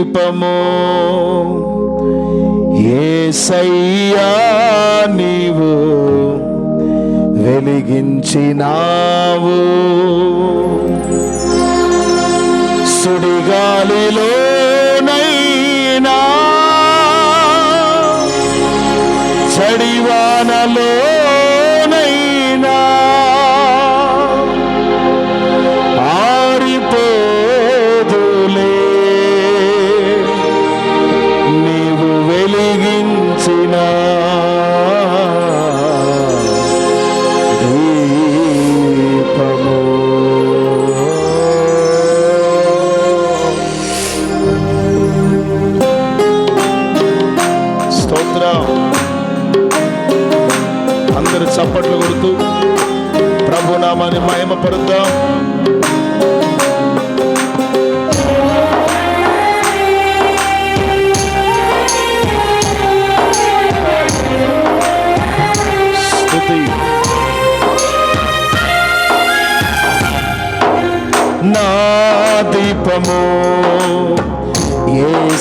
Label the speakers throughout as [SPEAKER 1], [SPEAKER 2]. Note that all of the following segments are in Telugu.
[SPEAKER 1] దీపము ఏసయ్యా నీవు వెలిగించినావు. సుడిగాలిలో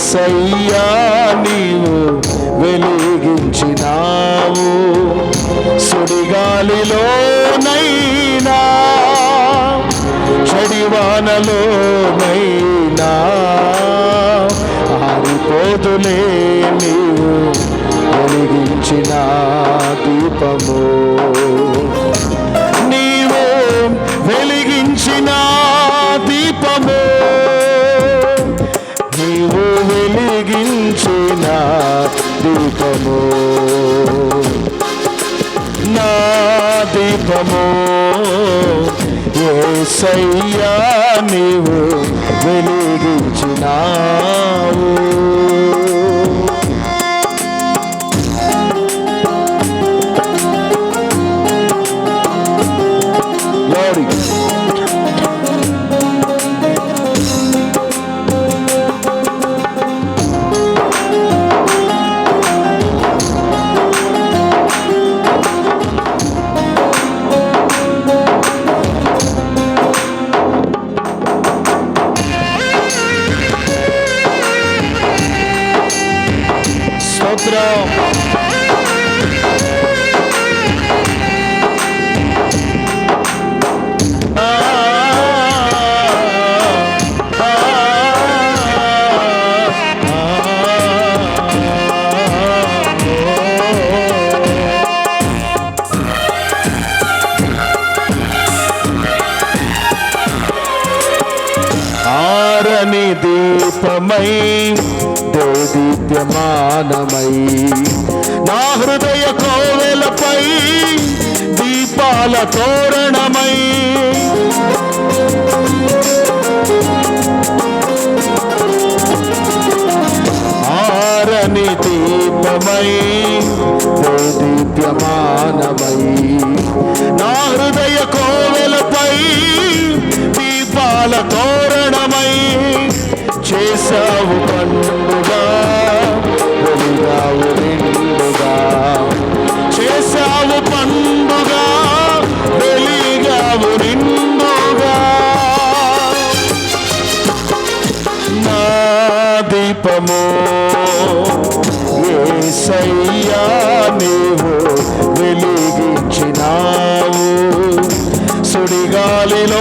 [SPEAKER 1] ఏసయ్యా నీవు వెలిగించినావు. సుడిగాలిలోనైనా చడివానలోనైనా ఆరిపోతులే నీవు వెలిగించిన దీపము. ఏసయ్యా నీవు వెలిగించినావు. చల్లని దీపమై దేదీప్యమానమై. నా హృదయ కోవెలపై దీపాల తోరణమై. ఆరని దీపమై దేదీప్యమానమై. నా హృదయ కోవెలపై దీపాల తోరణ చేసావు పండుగా వెలిగావు నిండుగా. చేసావు పండుగా వెలిగావు నిండుగా. నా దీపము ఏసయ్యా నీవు వెలిగించినావు. సుడిగాలిలోనైనా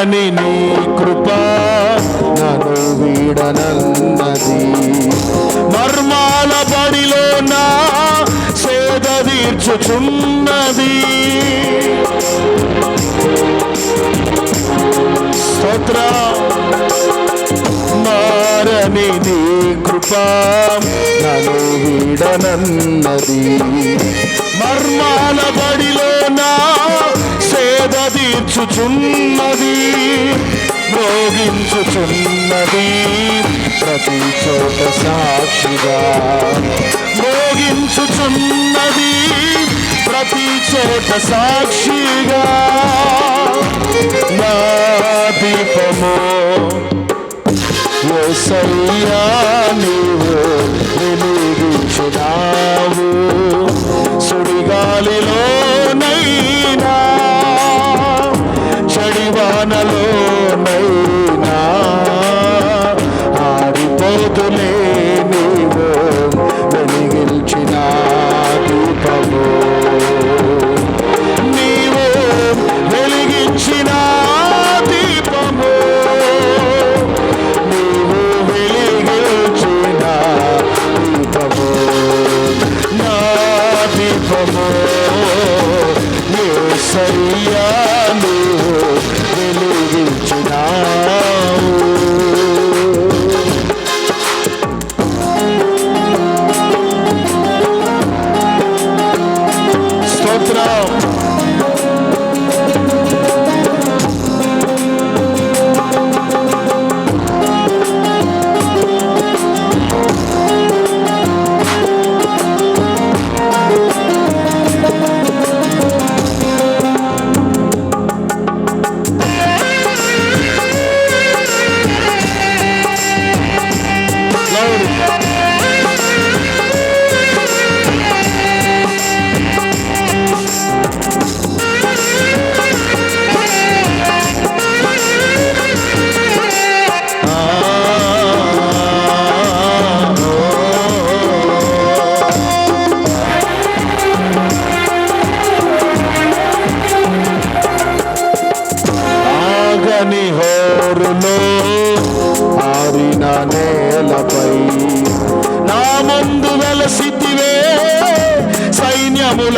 [SPEAKER 1] మారని నీ కృప నన్ను వీడనన్నది. మర్మాల బడిలో నా సేద తీర్చుచున్నది. స్తోత్ర. మారని నీ కృప నన్ను వీడనన్నది. మర్మాల బడిలో నా సేద తీర్చుచున్నది భోగించుచున్నది ప్రతి చోట సాక్షిగా. భోగించుచున్నది ప్రతి చోట సాక్షిగా. నా దీపమో ఓ సయ్యా నీవో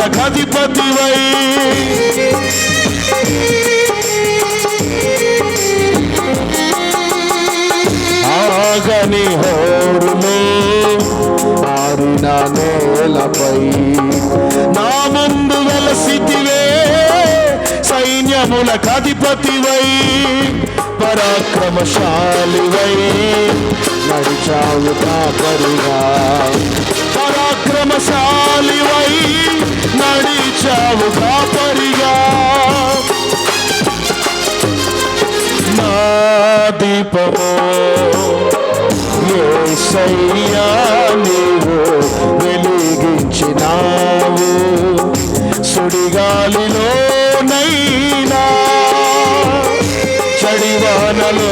[SPEAKER 1] సైన్యముల కధిపతివై ఆగని హోరులో ఆరిన నేలపై. నా ముందు వెలసితివే సైన్యముల కధిపతివై పరాక్రమశాలివై నడిచావు కాపరిగా. పరాక్రమశాలివై నడిచావు కాపరిగా. నా దీపము యేసయ్యా నీవు వెలిగించినావు. సుడిగాలిలో నైనా చడివానలో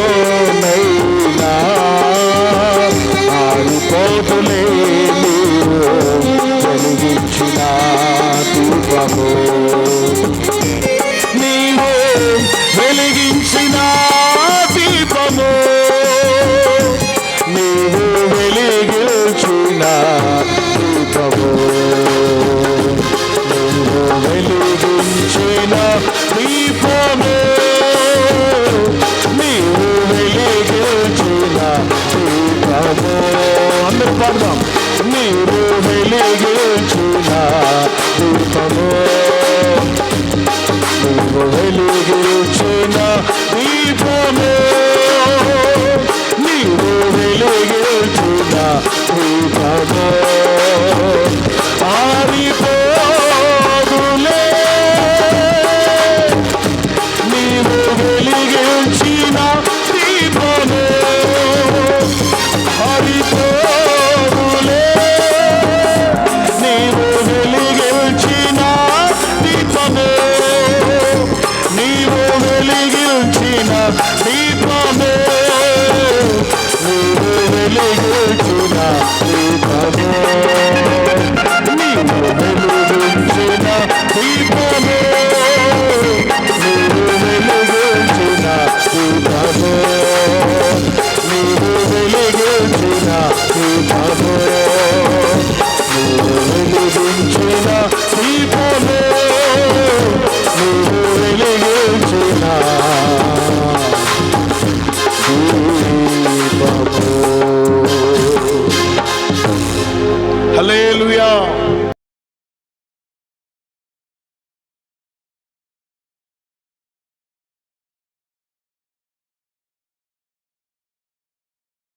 [SPEAKER 1] వెలిగించిన దీపము నీవు